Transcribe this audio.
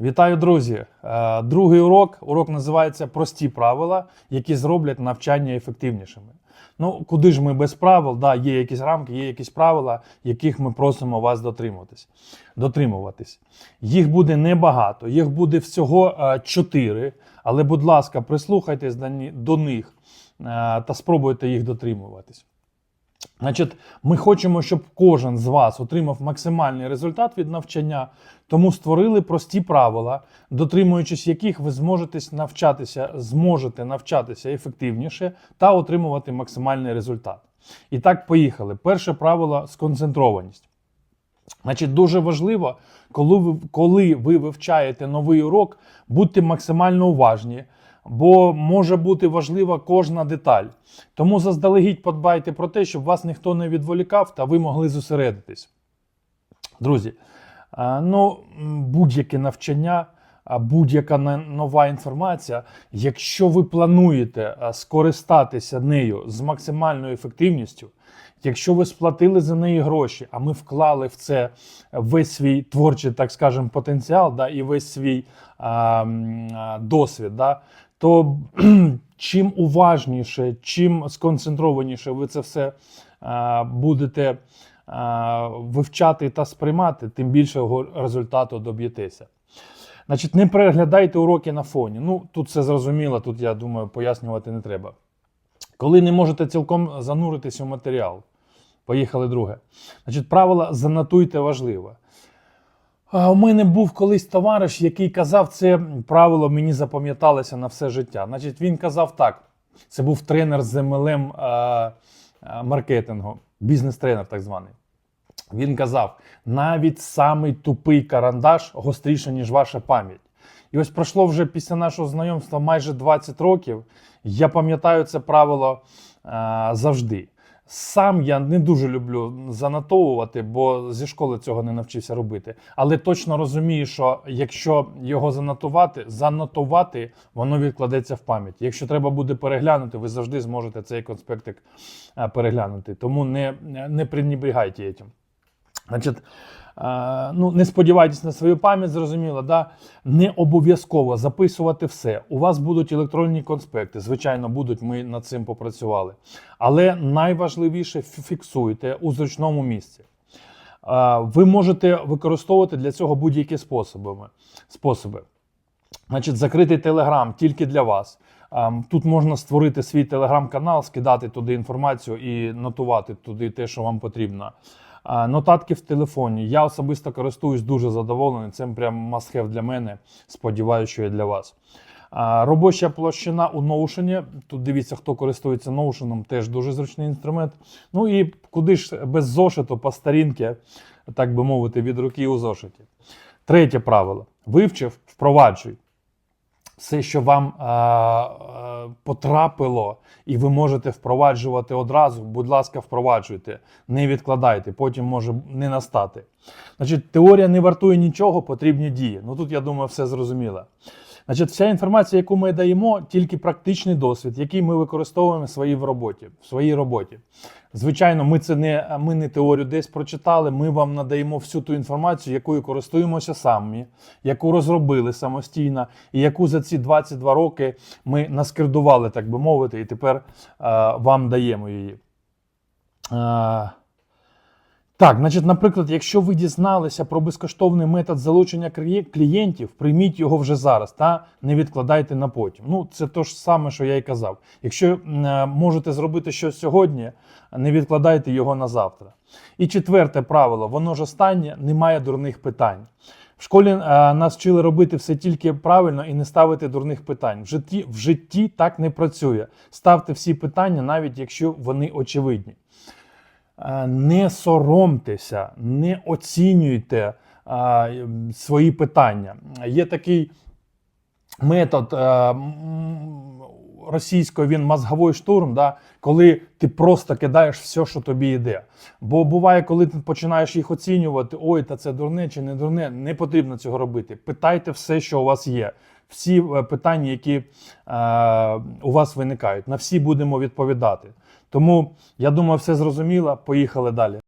Вітаю, друзі! Е, Другий урок. Урок називається Прості правила, які зроблять навчання ефективнішими. Ну, куди ж ми без правил? Да, є якісь рамки, є якісь правила, яких ми просимо вас дотримуватись. дотримуватись. Їх буде небагато, їх буде всього е, чотири. Але, будь ласка, прислухайтесь до них е, та спробуйте їх дотримуватись. Значить, ми хочемо, щоб кожен з вас отримав максимальний результат від навчання, тому створили прості правила, дотримуючись яких ви зможете навчатися, зможете навчатися ефективніше та отримувати максимальний результат. І так, поїхали. Перше правило сконцентрованість. Значить, дуже важливо, коли ви, коли ви вивчаєте новий урок, будьте максимально уважні, бо може бути важлива кожна деталь. Тому заздалегідь подбайте про те, щоб вас ніхто не відволікав та ви могли зосередитись. Друзі, ну, будь-яке навчання, будь-яка нова інформація, якщо ви плануєте скористатися нею з максимальною ефективністю, якщо ви сплатили за неї гроші, а ми вклали в це весь свій творчий, так скажемо, потенціал да, і весь свій а, досвід, да, то чим уважніше, чим сконцентрованіше ви це все будете вивчати та сприймати, тим більшого результату доб'єтеся. Значить, не переглядайте уроки на фоні. Ну, тут все зрозуміло, тут, я думаю, пояснювати не треба. Коли не можете цілком зануритися в матеріал. Поїхали друге. Значить, правило занотуйте важливо. У мене був колись товариш, який казав це правило, мені запам'яталося на все життя. Значить, він казав так: це був тренер з MLM а, а, маркетингу, бізнес-тренер так званий. Він казав: навіть самий тупий карандаш гостріше, ніж ваша пам'ять. І ось пройшло вже після нашого знайомства майже 20 років. Я пам'ятаю це правило а, завжди. Сам я не дуже люблю занотовувати, бо зі школи цього не навчився робити. Але точно розумію, що якщо його занотувати, занотувати, воно відкладеться в пам'ять. Якщо треба буде переглянути, ви завжди зможете цей конспектик переглянути. Тому не, не пренебрігайте цим. Значить, е, ну, не сподівайтесь на свою пам'ять, зрозуміло, да? не обов'язково записувати все. У вас будуть електронні конспекти. Звичайно, будуть, ми над цим попрацювали. Але найважливіше фіксуйте у зручному місці. Е, Ви можете використовувати для цього будь-які способи. Значить, закритий телеграм тільки для вас. Ем, Тут можна створити свій телеграм-канал, скидати туди інформацію і нотувати туди те, що вам потрібно. Нотатки в телефоні. Я особисто користуюсь дуже задоволений. Це прям must-have для мене. Сподіваюся, що і для вас. Робоча площина у Notion. Тут дивіться, хто користується Notion, теж дуже зручний інструмент. Ну і куди ж без зошиту по старінки, так би мовити, від руки у зошиті. Третє правило: вивчив, впроваджуй. Все, що вам е, е, потрапило, і ви можете впроваджувати одразу, будь ласка, впроваджуйте, не відкладайте, потім може не настати. Значить, теорія не вартує нічого, потрібні дії. Ну тут, я думаю, все зрозуміло. Значить, вся інформація, яку ми даємо, тільки практичний досвід, який ми використовуємо в своїй роботі. В своїй роботі. Звичайно, ми це не ми не теорію десь прочитали. Ми вам надаємо всю ту інформацію, якою користуємося самі, яку розробили самостійно, і яку за ці 22 роки ми наскердували, так би мовити, і тепер е, вам даємо її. Е, так, значить, наприклад, якщо ви дізналися про безкоштовний метод залучення клієнтів, прийміть його вже зараз та не відкладайте на потім. Ну, це то ж саме, що я й казав. Якщо е, можете зробити щось сьогодні, не відкладайте його на завтра. І четверте правило: воно ж останнє, немає дурних питань. В школі е, нас вчили робити все тільки правильно і не ставити дурних питань. В житті, в житті так не працює. Ставте всі питання, навіть якщо вони очевидні. Е, не соромтеся, не оцінюйте свої питання. Є такий метод е, російською, він мозговий штурм, да, коли ти просто кидаєш все, що тобі йде. Бо буває, коли ти починаєш їх оцінювати, ой, та це дурне чи не дурне, не потрібно цього робити. Питайте все, що у вас є. Всі е, питання, які е, у вас виникають, на всі будемо відповідати. Тому я думаю, все зрозуміло. Поїхали далі.